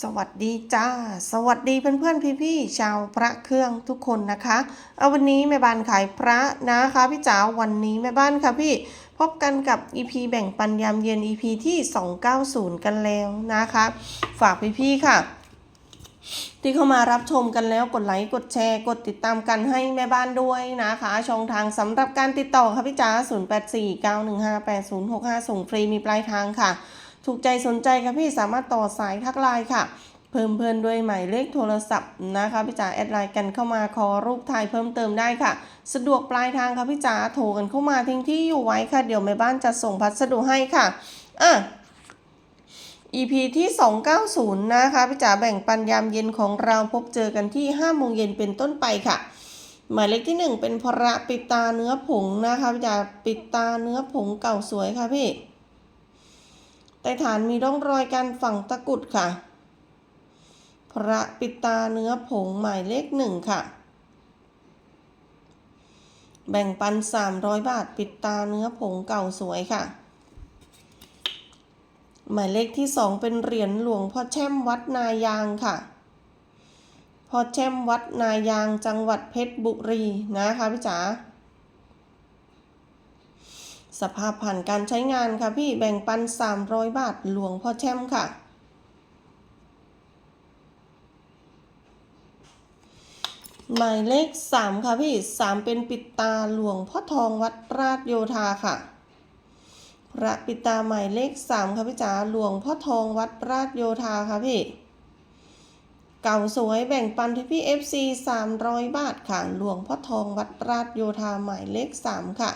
สวัสดีจ้า สวัสดีเพื่อนๆพี่ๆชาวพระเครื่องทุกคนนะคะเอาวันนี้แม่บ้านขายพระนะคะพี่จ๋าวันนี้แม่บ้านค่ะพี่พบกันกับ EP แบ่งปันยามเย็น EP ที่ 290 กันแล้วนะคะ ฝากพี่ๆค่ะ ที่เข้ามารับชมกันแล้วกดไลค์กดแชร์ กดติดตามกันให้แม่บ้านด้วยนะคะ ช่องทางสำหรับการติดต่อค่ะพี่จ๋า0849158065 ส่งฟรีมีปลายทางค่ะ ถูกใจสนใจค่ะพี่สามารถต่อสายทักไลน์ค่ะเพิ่มเพื่อนด้วยหมายเลขโทรศัพท์นะคะพี่จ๋าแอดไลน์กันเข้ามาขอรูปถ่ายเพิ่มเติมได้ค่ะ สะดวกปลายทางค่ะพี่จ๋าโทรกันเข้ามาทิ้งที่อยู่ไว้ค่ะ เดี๋ยวแม่บ้านจะส่งพัสดุให้ค่ะอะ EP ที่ 290 นะคะพี่จ๋าแบ่งปันยามเย็นของเราพบเจอกันที่5โมงเย็นเป็นต้นไปค่ะ หมายเลขที่ 1 เป็นพระปิตาเนื้อผงนะคะพี่จ๋าปิตาเนื้อผงเก่าสวยค่ะพี่ ใต้ฐานมีร่องรอยการฝังตะกุดค่ะ พระปิตาเนื้อผงหมายเลขหนึ่งค่ะ แบ่งปัน 300 บาทปิดตาเนื้อผงเก่าสวยค่ะ หมายเลขที่ 2 เป็นเหรียญหลวงพ่อแช่มวัดนายางค่ะพ่อแช่มวัดนายางจังหวัดเพชรบุรีนะคะพี่จ๋า สภาพผ่านการใช้งานค่ะพี่แบ่งปัน 300 บาทหลวงพ่อแช่มค่ะ หมายเลข 3 ค่ะพี่ 3 เป็นปิดตาหลวงพ่อทองวัดราชโยธาค่ะ พระปิดตาหมายเลข 3 ค่ะพี่จ๋าหลวงพ่อทองวัดราชโยธาค่ะพี่เก่าสวยแบ่งปันที่พี่ FC 300 บาทค่ะ หลวงพ่อทองวัดราชโยธาหมายเลข 3 ค่ะ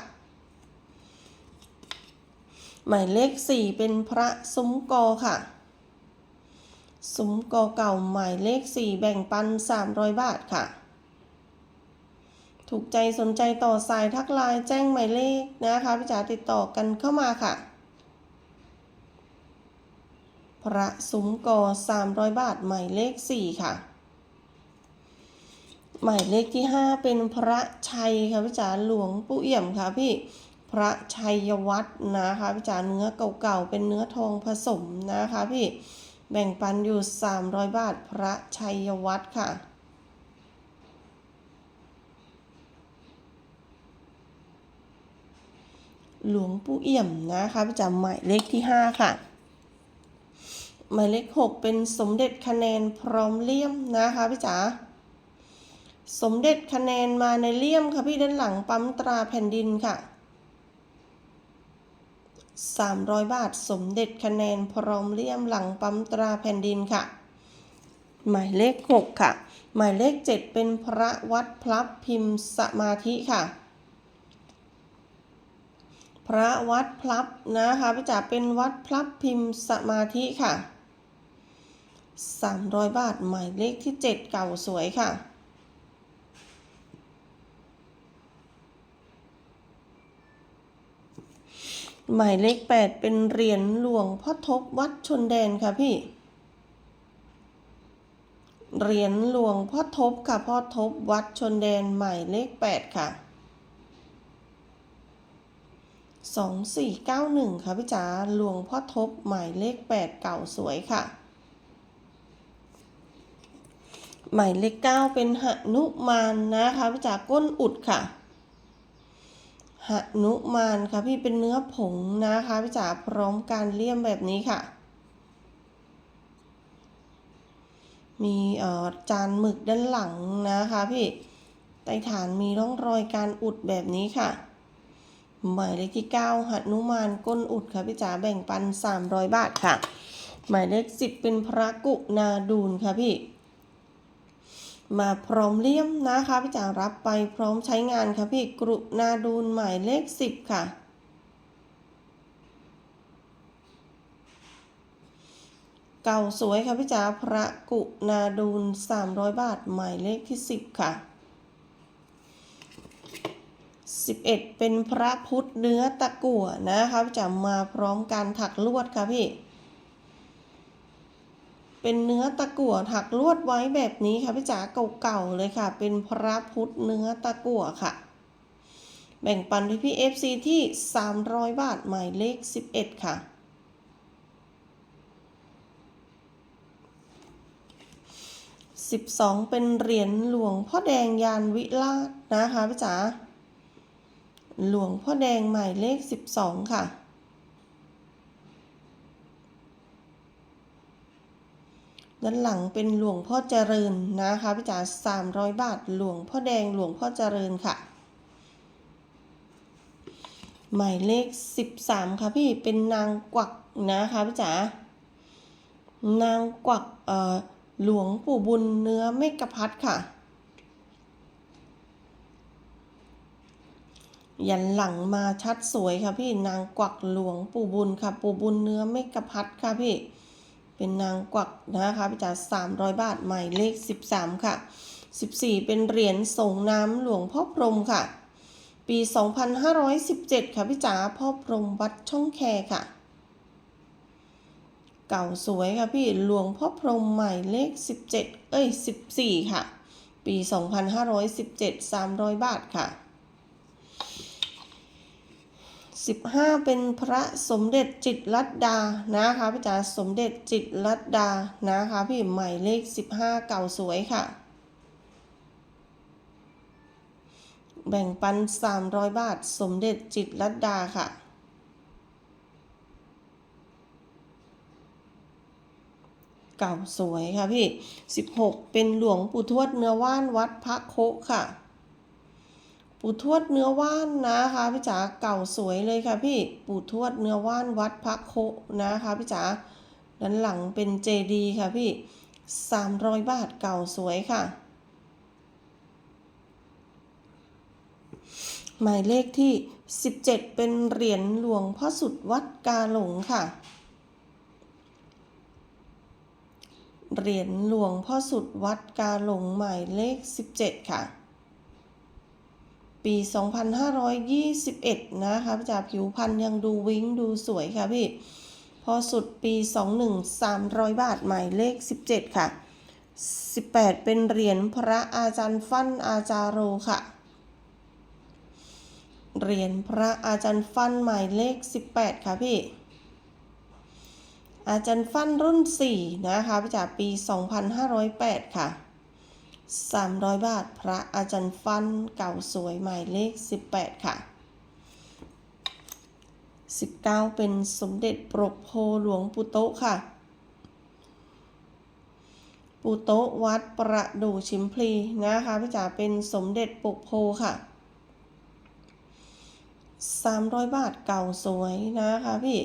หมายเลข 4 เป็นพระซุ้มกอค่ะ ซุ้มกอเก่าหมายเลข 4 แบ่งปัน 300 บาทค่ะ ถูกใจสนใจต่อสายทักไลน์แจ้งหมายเลขนะคะพี่จ๋าติดต่อกันเข้ามาค่ะ พระซุ้มกอ300 บาทหมายเลข 4 ค่ะหมายเลขที่ 5 เป็นพระชัยค่ะพี่จ๋าหลวงปู่เอี่ยมค่ะพี่ พระชัยวัฒนนะคะพี่จ๋าเนื้อเก่าๆเป็นเนื้อทองผสมนะคะพี่แบ่งปันอยู่ 300 บาทพระชัยวัฒน์ค่ะหลวงปู่เอี่ยมนะคะพี่จ๋าหมายเลขที่ 5 ค่ะ หมายเลข 6 เป็นสมเด็จคะแนนพร้อมเลี่ยมนะคะพี่จ๋าสมเด็จคะแนนมาในเลี่ยมค่ะพี่ด้านหลังปั๊มตราแผ่นดินค่ะ 300 บาท สมเด็จคะแนนพร้อมเลี่ยมหลังปั๊มตราแผ่นดินค่ะ หมายเลข 6 ค่ะ หมายเลข 7 เป็นพระวัดพลับพิมพ์สมาธิค่ะ พระวัดพลับนะคะพี่จ๋าเป็นวัดพลับพิมพ์สมาธิค่ะ 300 บาท หมายเลขที่ 7 เก่าสวยค่ะ หมายเลข8เป็นเหรียญหลวงพ่อทบวัดชนแดนค่ะพี่ เหรียญหลวงพ่อทบค่ะพ่อทบวัดชนแดนหมายเลข8ค่ะ2491ค่ะพี่จ๋าหลวงพ่อทบหมายเลข8เก่าสวยค่ะ หมายเลข9เป็นหนุมานนะคะพี่จ๋าก้นอุดค่ะ หนุมานค่ะพี่เป็นเนื้อผงนะคะ พี่จ๋าพร้อมการเลี่ยมแบบนี้ค่ะ มีจานหมึกด้านหลังนะคะพี่ใต้ฐานมีร่องรอยการอุดแบบนี้ค่ะ หมายเลขที่ 9หันุมานก้นอุดค่ะพี่จ๋าแบ่งปัน 300 บาทค่ะ หมายเลข 10 เป็นพระกุนาดูนค่ะพี่ มาพร้อมเลี่ยมนะคะพี่จ๋ารับไปพร้อมใช้งานค่ะพี่กรุนาดูนหมายเลข 10 ค่ะ เก่าสวยค่ะพี่จ๋าพระกุนาดูน300 บาทหมายเลขที่ 10 ค่ะ 11 เป็นพระพุทธเนื้อตะกั่วนะคะพี่จ๋ามาพร้อมการถักลวดค่ะพี่ เป็นเนื้อตะกั่วถักลวดไว้แบบนี้ค่ะพี่จ๋าเก่าๆเลยค่ะ เป็นพระพุทธเนื้อตะกั่วค่ะ แบ่งปันพี่พี่ FC ที่ 300 บาทหมายเลข 11 ค่ะ12เป็นเหรียญหลวงพ่อแดงยานวิราชนะคะพี่จ๋าหลวงพ่อแดงหมายเลข 12 ค่ะ ด้านหลังเป็นหลวงพ่อเจริญนะคะพี่จ๋า300บาท หลวงพ่อแดงหลวงพ่อเจริญค่ะ หมายเลข13ค่ะพี่เป็นนางกวักนะคะพี่จ๋านางกวักเอ่อหลวงปู่บุญเนื้อเมกพัดค่ะ ยันหลังมาชัดสวยค่ะพี่นางกวักหลวงปู่บุญค่ะ ปู่บุญเนื้อเมกพัดค่ะพี่ เป็นนางกวักนะคะพี่จ๋า300บาทหมายเลข13ค่ะ14เป็นเหรียญส่งน้ำหลวงพ่อพรหมค่ะ ปี 2517 ค่ะพี่จ๋าพ่อพรหมวัดช่องแคค่ะ เก่าสวยค่ะพี่หลวงพ่อพรหมหมายเลข 17 เอ้ย 14 ค่ะ ปี 2517 300 บาทค่ะ 15 เป็นพระสมเด็จจิตรลัดดานะคะพี่จ๋าสมเด็จจิตรลัดดานะคะพี่หมายเลข 15 เก่าสวยค่ะ แบ่งปัน 300 บาท สมเด็จจิตรลัดดาค่ะเก่าสวยค่ะพี่ 16 เป็นหลวงปู่ทวดเนื้อว่านวัดพระโคค่ะ ปู่ทวดเนื้อว่านนะคะพี่จ๋าเก่าสวยเลยค่ะพี่ปู่ทวดเนื้อว่านวัดพระโคนะคะพี่จ๋าด้านหลังเป็นเจดีค่ะพี่300บาทเก่าสวยค่ะ หมายเลขที่ 17 เป็นเหรียญหลวงพ่อสุดวัดกาหลงค่ะ เหรียญหลวงพ่อสุดวัดกาหลงหมายเลข 17 ค่ะ ปี 2521 นะคะพี่จ๋าผิวพรรณยังดูวิ้งดูสวยค่ะพี่ พอสุดปี 21 300 บาทหมายเลข 17 ค่ะ 18 เป็นเหรียญพระอาจารย์ฟั่นอาจารโรค่ะ เหรียญพระอาจารย์ฟั่นหมายเลข 18 ค่ะพี่อาจารย์ฟั่นรุ่น 4 นะคะจ๋าปี 2508 ค่ะ 300 บาท พระอาจารย์ฟันเก่าสวยหมายเลข 18 ค่ะ 19 เป็นสมเด็จปรกโพหลวงปู่โตค่ะปู่โตวัดประดู่ชิมพลีนะคะพี่จ๋าเป็นสมเด็จปกโพค่ะ 300 บาทเก่าสวยนะคะพี่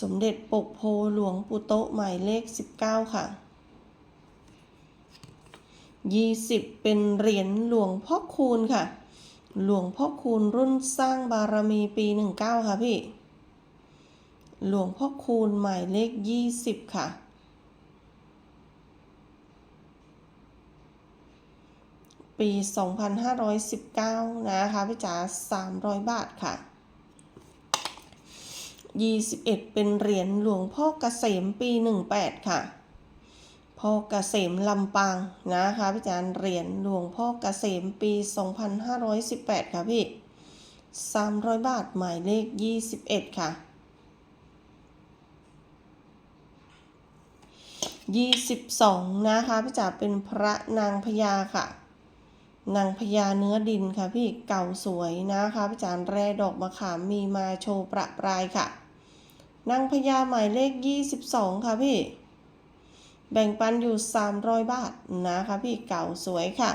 สมเด็จปกโพหลวงปู่โตหมายเลข 19 ค่ะ 20 เป็นเหรียญหลวงพ่อคูณค่ะ หลวงพ่อคูณรุ่นสร้างบารมีปี 19 ค่ะพี่ หลวงพ่อคูณหมายเลข 20 ค่ะ ปี 2519 นะคะพี่จ๋า300 บาทค่ะ 21 เป็นเหรียญหลวงพ่อเกษมปี 18 ค่ะ พ่อเกษมลำปางนะคะพี่จารย์เหรียญหลวงพ่อเกษมปี 2518 ค่ะพี่ 300 บาทหมายเลข 21 ค่ะ 22 นะคะพี่จ๋าเป็นพระนางพญาค่ะ นางพญาเนื้อดินค่ะพี่เก่าสวยนะคะพี่จารย์แร่ดอกมะขามมีมาโชว์ประปรายค่ะ นางพญาหมายเลข 22 ค่ะพี่ แบ่งปันอยู่ 300 บาทนะคะพี่เก่าสวยค่ะ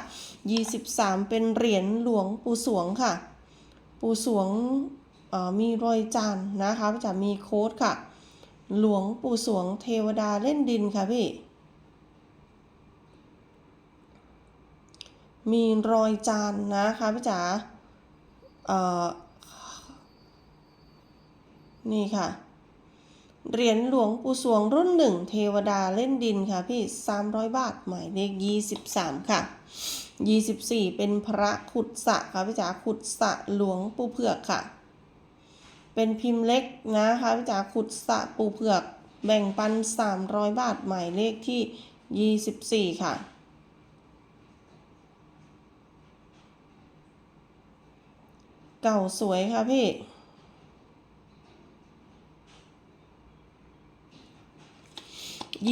23 เป็นเหรียญหลวงปู่สวงค่ะ ปู่สวงมีรอยจานนะคะจะมีโค้ดค่ะ หลวงปู่สวงเทวดาเล่นดินค่ะพี่ มีรอยจานนะคะพี่จ๋านี่ค่ะ เหรียญหลวงปู่สวงรุ่นหนึ่งเทวดาเล่นดินค่ะพี่ 300 บาท หมายเลข 23 ค่ะ 24 เป็นพระขุดสระค่ะพี่จ๋าขุดสระหลวงปู่เผือกค่ะ เป็นพิมพ์เล็กนะคะพี่จ๋าขุดสระปู่เผือก แบ่งปัน 300 บาท หมายเลขที่ 24 ค่ะเก่าสวยค่ะพี่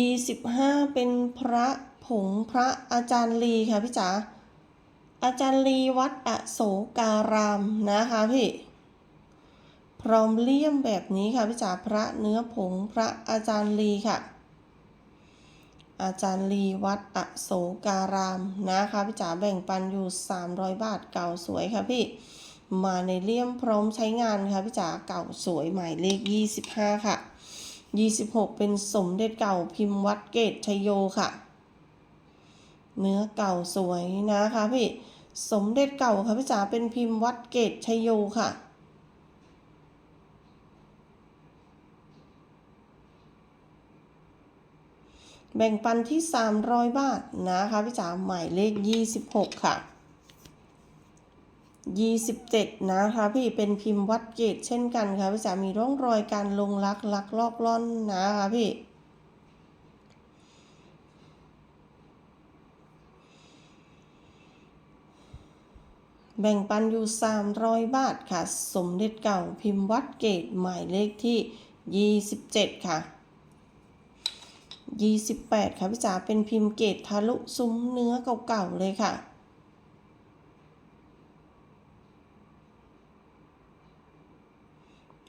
25เป็นพระผงพระอาจารย์ลีค่ะพี่จ๋าอาจารย์ลีวัดอโศการามนะคะพี่ พร้อมเลี่ยมแบบนี้ค่ะพี่จ๋าพระเนื้อผงพระอาจารย์ลีค่ะ อาจารย์ลีวัดอโศการามนะคะพี่จ๋าแบ่งปันอยู่ 300 บาทเก่าสวยค่ะพี่ มาในเลี่ยมพร้อมใช้งานค่ะพี่จ๋าเก่าสวยหมายเลข 25 ค่ะ 26 เป็นสมเด็จเก่าพิมพ์วัดเกตชยโยค่ะ เนื้อเก่าสวยนะคะพี่ สมเด็จเก่าค่ะพี่จ๋าเป็นพิมพ์วัดเกตชยโยค่ะแบ่งปันที่ 300 บาทนะคะพี่จ๋าหมายเลข 26 ค่ะ 27 นะคะพี่เป็นพิมพ์วัดเกตเช่นกันค่ะพี่จ๋ามีร่องรอยการลงลักลักลอกล่อนนะคะพี่แบ่งปันอยู่ 300 บาทค่ะ สมเด็จเก่าพิมพ์วัดเกตหมายเลขที่ 27 ค่ะ 28 ค่ะพี่จ๋าเป็นพิมพ์เกตทะลุซุ้มเนื้อเก่าๆเลยค่ะ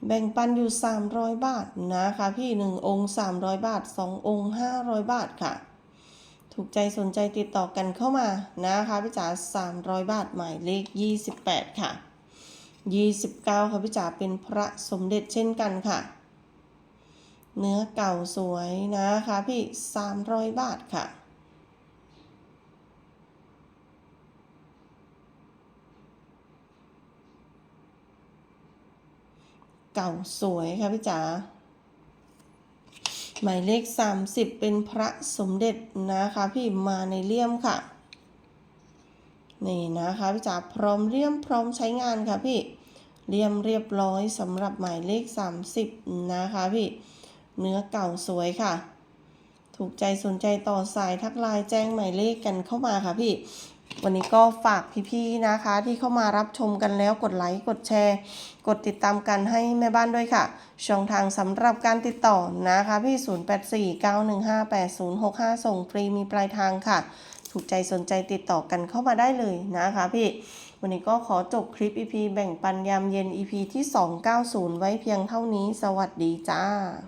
แบ่งปันอยู่ 300 บาทนะคะพี่ 1 องค์ 300 บาท 2 องค์ 500 บาทค่ะ ถูกใจสนใจติดต่อกันเข้ามานะคะพี่จ๋า300 บาทหมายเลข 28 ค่ะ 29 ค่ะพี่จ๋าเป็นพระสมเด็จเช่นกันค่ะ เนื้อเก่าสวยนะคะพี่ 300 บาทค่ะ เก่าสวยค่ะพี่จ๋าหมายเลข 30 เป็นพระสมเด็จนะคะ พี่มาในเลี่ยมค่ะ นี่นะคะพี่จ๋าพร้อมเลี่ยมพร้อมใช้งานค่ะพี่เลี่ยมเรียบร้อยสำหรับหมายเลข 30 นะคะพี่เนื้อเก่าสวยค่ะ ถูกใจสนใจต่อสายทักไลน์แจ้งหมายเลขกันเข้ามาค่ะพี่ วันนี้ก็ฝากพี่ๆนะคะ ที่เข้ามารับชมกันแล้วกดไลค์กดแชร์ กดติดตามกันให้แม่บ้านด้วยค่ะ ช่องทางสำหรับการติดต่อนะคะพี่ 0849158065 ส่งฟรีมีปลายทางค่ะ ถูกใจสนใจติดต่อกันเข้ามาได้เลยนะคะพี่วันนี้ก็ขอจบคลิป EP แบ่งปันยามเย็น EP ที่ 290 ไว้เพียงเท่านี้ สวัสดีจ้า